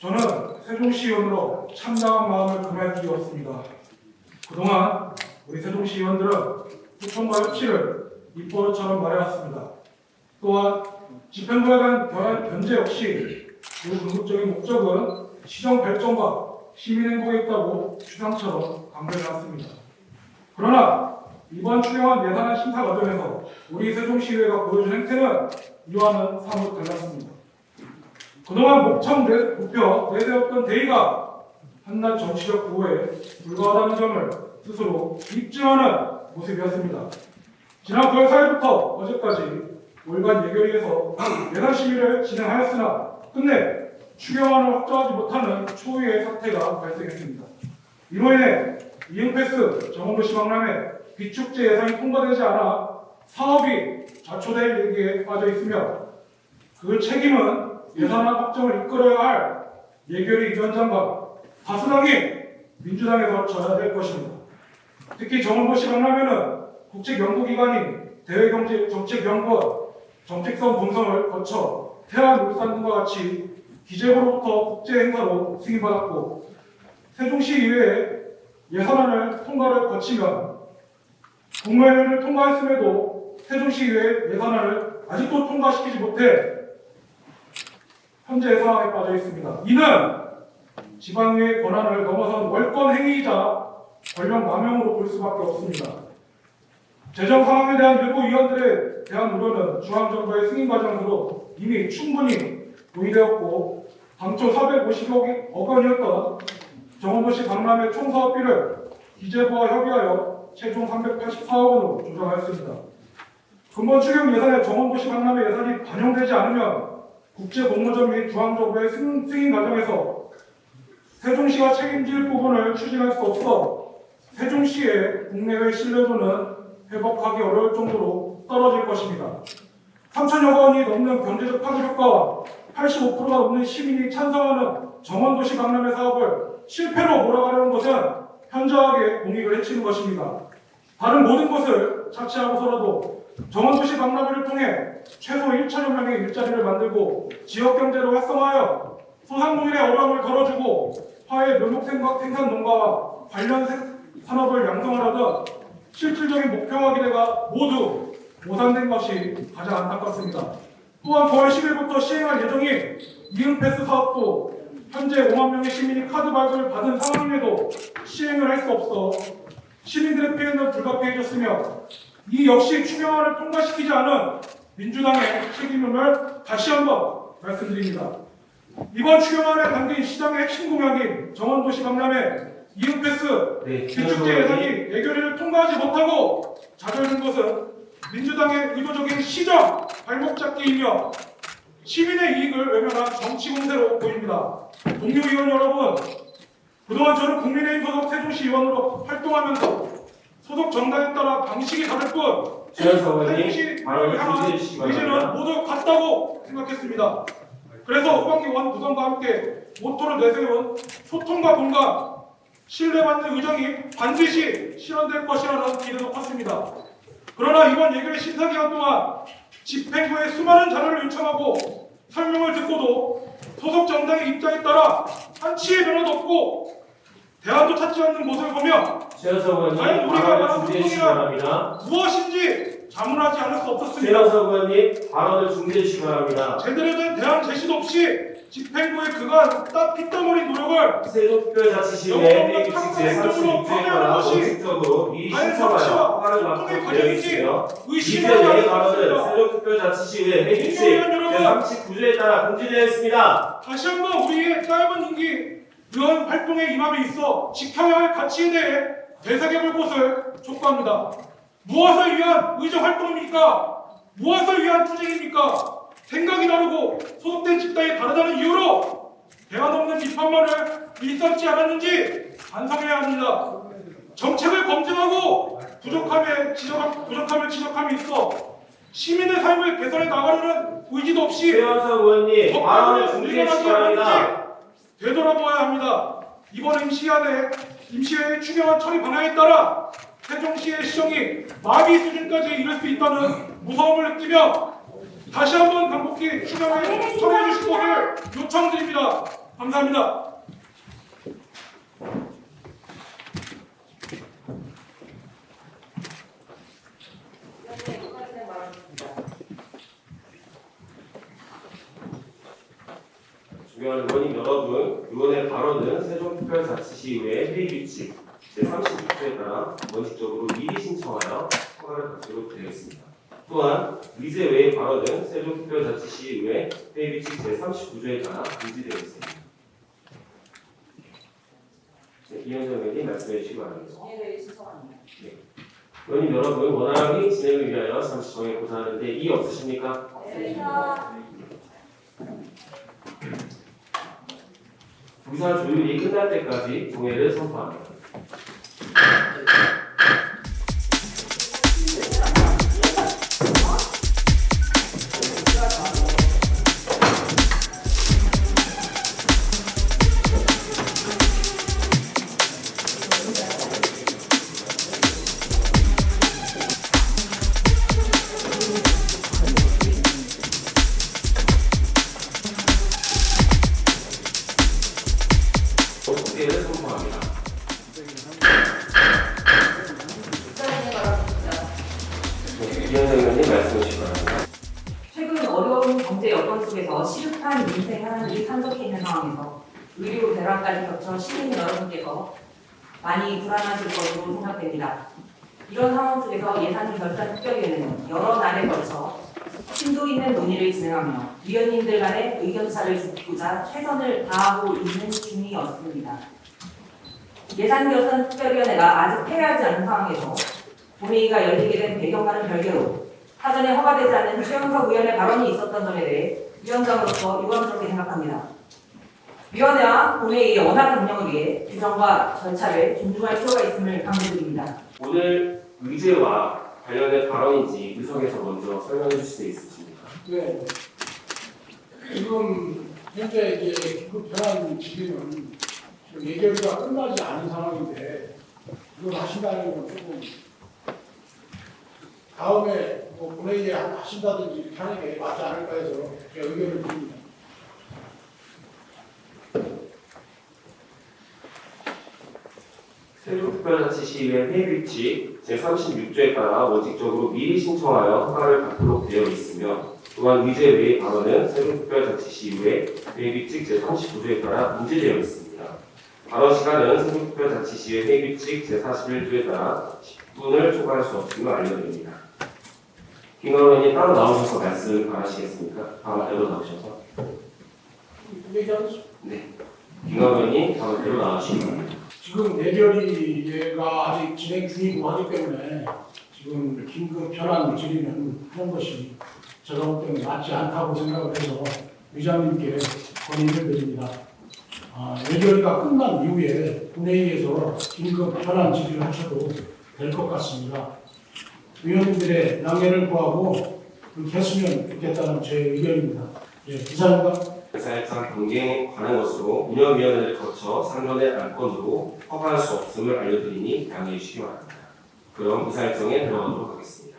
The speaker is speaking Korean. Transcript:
저는 세종시의원으로 참담한 마음을 금할 길이 없습니다. 그동안 우리 세종시 의원들은 구청과 협치를 입버릇처럼 말해왔습니다. 또한 집행부에 대한 변- 견제 역시 그 궁극적인 목적은 시정 발전과 시민 행복에 있다고 주상처럼 강조해왔습니다. 그러나 이번 추경안 예산안 심사 과정에서 우리 세종시의회가 보여준 행태는 이와는 사뭇 달랐습니다. 그동안 목청 내, 목표 내세웠던 대의가 한낱 정치적 구호에 불과하다는 점을 스스로 입증하는 모습이었습니다. 지난 9월 4일부터 어제까지 월간 예결위에서 예산 심의를 진행하였으나 끝내 추경안을 확정하지 못하는 초유의 사태가 발생했습니다. 이로 인해 이응패스 정원도시 박람회 비축제 예산이 통과되지 않아 사업이 좌초될 얘기에 빠져 있으며 그 책임은 예산안 확정을 이끌어야 할 예결위 위원장과 다수당인 민주당에서 져야 될 것입니다. 특히 정원도시 박람회는 국책연구기관인 대외경제정책연구원 정책성 분석을 거쳐 태안, 울산 등과 같이 기재부로부터 국제 행사로 승인받았고 세종시 이외에 예산안을 통과를 거치면 국무회의를 통과했음에도 세종시 이외에 예산안을 아직도 통과시키지 못해 현재 상황에 빠져 있습니다. 이는 지방의회 권한을 넘어선 월권 행위이자 권력 남용으로 볼 수밖에 없습니다. 재정 상황에 대한 일부 위원들에 대한 우려는 중앙정부의 승인 과정으로 이미 충분히 논의되었고 당초 450억 원이었던 정원도시 박람회 총사업비를 기재부와 협의하여 최종 384억 원으로 조정하였습니다. 근본 추경 예산에 정원도시 박람회 예산이 반영되지 않으면 국제공모전 및 중앙정부의 승- 승인 과정에서 세종시가 책임질 부분을 추진할 수 없어 세종시의 국내외 신뢰도는 회복하기 어려울 정도로 떨어질 것입니다. 3천여 원이 넘는 경제적 파급 효과와 85%가 넘는 시민이 찬성하는 정원도시 박람회 사업을 실패로 몰아가려는 것은 현저하게 공익을 해치는 것입니다. 다른 모든 것을 차치하고서라도 정원도시 박람회를 통해 최소 1천여 명의 일자리를 만들고 지역 경제를 활성화하여 소상공인의 어려움을 덜어주고 화해 묘목 생각 생산 농가와 관련 생- 산업을 양성하려던 실질적인 목표와 기대가 모두 모산된 것이 가장 안타깝습니다. 또한 9월 10일부터 시행할 예정인 이응패스 사업도 현재 5만 명의 시민이 카드 발급을 받은 상황임에도 시행을 할 수 없어 시민들의 피해는 불가피해졌으며 이 역시 추경안을 통과시키지 않은 민주당의 책임임을 다시 한번 말씀드립니다. 이번 추경안에 담긴 시장의 핵심 공약인 정원도시 박람회 이응패스 네, 비축제 예산이 예결위를 통과하지 못하고 좌절된 것은 민주당의 의도적인 시정 발목 잡기이며 시민의 이익을 외면한 정치 공세로 보입니다. 동료 의원 여러분, 그동안 저는 국민의힘 소속 세종시 의원으로 활동하면서 소속 정당에 따라 방식이 다를 뿐 최현석 의원님 중지해 주시기 의지는 바랍니다. 모두 같다고 생각했습니다. 그래서 후반기 원 구성과 함께 모토를 내세운 소통과 공감, 신뢰받는 의정이 반드시 실현될 것이라는 기대도 컸습니다. 그러나 이번 예결위 심사 기간 동안 집행부의 수많은 자료를 요청하고 설명을 듣고도 소속 정당의 입장에 따라 한치의 변화도 없고 대안도 찾지 않는 모습을 보며 과연 우리가 말한 주시기 바랍니다. 무엇인지 자문하지 않을 수 없었습니다. 의원님 발언을 주시기 바랍니다. 제대로 된 대안 제시도 없이 집행부의 그간 딱 핏덩어리 노력을 세종특별자치시의 회의 규칙 제36조에 따라 원칙적으로 이 신청하여 허가를 받고 이제 의심하지 내 발언은 없습니다. 세종특별자치시의 회의 규칙 제39조에 따라 공지되어 있습니다. 다시 한번 우리의 짧은 임기 의원 활동에 임함에 있어 지켜야 할 가치에 대해 되새겨볼 것을 촉구합니다. 무엇을 위한 의정 활동입니까? 무엇을 위한 투쟁입니까? 생각이 다르고 소속된 집단이 다르다는 이유로 대안 없는 비판만을 일삼지 않았는지 반성해야 합니다. 정책을 검증하고 부족함에 지적 부족함을 지적함에 있어 시민의 삶을 개선해 나가려는 의지도 없이 최현석 의원님 발언을 중지해 주시기 바랍니다. 되돌아보아야 합니다. 이번 임시안에 임시회 추경안 처리 방향에 따라 세종시의 시정이 마비 수준까지 이를 수 있다는 무서움을 느끼며 다시 한번 강복히 추경을 처리해 주실 것을 요청드립니다. 감사합니다. 중요한 의원님 여러분, 의원의 발언은 세종특별자치시의회 회의규칙 제36조에 따라 원칙적으로 미리 신청하여 허가를 받도록 되어 있습니다. 또한 의제 외의 발언은 세종특별자치시의회 회의규칙 제39조에 따라 금지되어 있습니다. 네, 이현정 의원님 말씀해 주시기 바랍니다. 정의를 신청합니다. 의원님 여러분, 회의 진행을 위하여 잠시 정해 고사하는데 이의 없으십니까? 없습니다. 부사 조율이 끝날 때까지 종회를 선포합니다. 바랍니다. 네, 이현정 의원님 말씀해 주시기. 최근 어려운 경제 여건 속에서 시급한 민생 현안들이 산적해 있는 상황에서 의료 대란까지 겹쳐 시민 여러분께서 많이 불안하실 것으로 생각됩니다. 이런 상황 속에서 예산 결산 특별위원회는 여러 날에 걸쳐 심도 있는 논의를 진행하며 위원님들 간의 의견차를 좁고자 최선을 다하고 있는 중이었습니다. 예산 결산 특별위원회가 아직 폐회하지 않은 상황에서 본회의가 열리게 된 배경과는 별개로 사전에 허가되지 않은 최영석 의원의 발언이 있었던 점에 대해 위원장으로서 유감스럽게 생각합니다. 위원회와 본회의의 원활한 운영을 위해 규정과 절차를 존중할 필요가 있음을 강조드립니다. 오늘 의제와 관련된 발언인지 의석에서 먼저 설명해 주실 수 있으십니까? 네. 지금 현재 이제 기급 현안 질의는 지금 예결위가 끝나지 않은 상황인데 이걸 하신다는 건 조금 다음에 뭐 본회의에 하신다든지 이렇게 하는 게 맞지 않을까 해서 의견을 드립니다. 세종특별자치시의회 회의규칙 제36조에 따라 원칙적으로 미리 신청하여 허가를 받도록 되어 있으며 또한 의제 외의 발언은 세종특별자치시의회 회의규칙 제39조에 따라 금지되어 있습니다. 발언 시간은 세종특별자치시의회 회의규칙 제41조에 따라 10분을 초과할 수 없음을 알려드립니다. 김 의원님 따로 나오셔서 말씀 바라시겠습니까? 가운데로 나오셔서. 얘기하겠습니다. 김 의원님 가운데로 나와주시기 바랍니다. 지금 예결위가 아직 진행 중이고 하기 때문에 지금 긴급 현안 질의는 하는 것이 제가 볼 때는 맞지 않다고 생각을 해서 의장님께 건의를 드립니다. 아, 예결위가 끝난 이후에 본회의에서 긴급 현안 질의를 하셔도 될 것 같습니다. 위원님들의 양해를 구하고 그렇게 했으면 좋겠다는 제 의견입니다. 예, 이상입니다. 사실상 경쟁에 관한 것으로 운영위원회를 거쳐 상론의 안건으로 허가할 수 없음을 알려드리니 양해해 주시기 바랍니다. 그럼 의사 일정에 들어가도록 하겠습니다.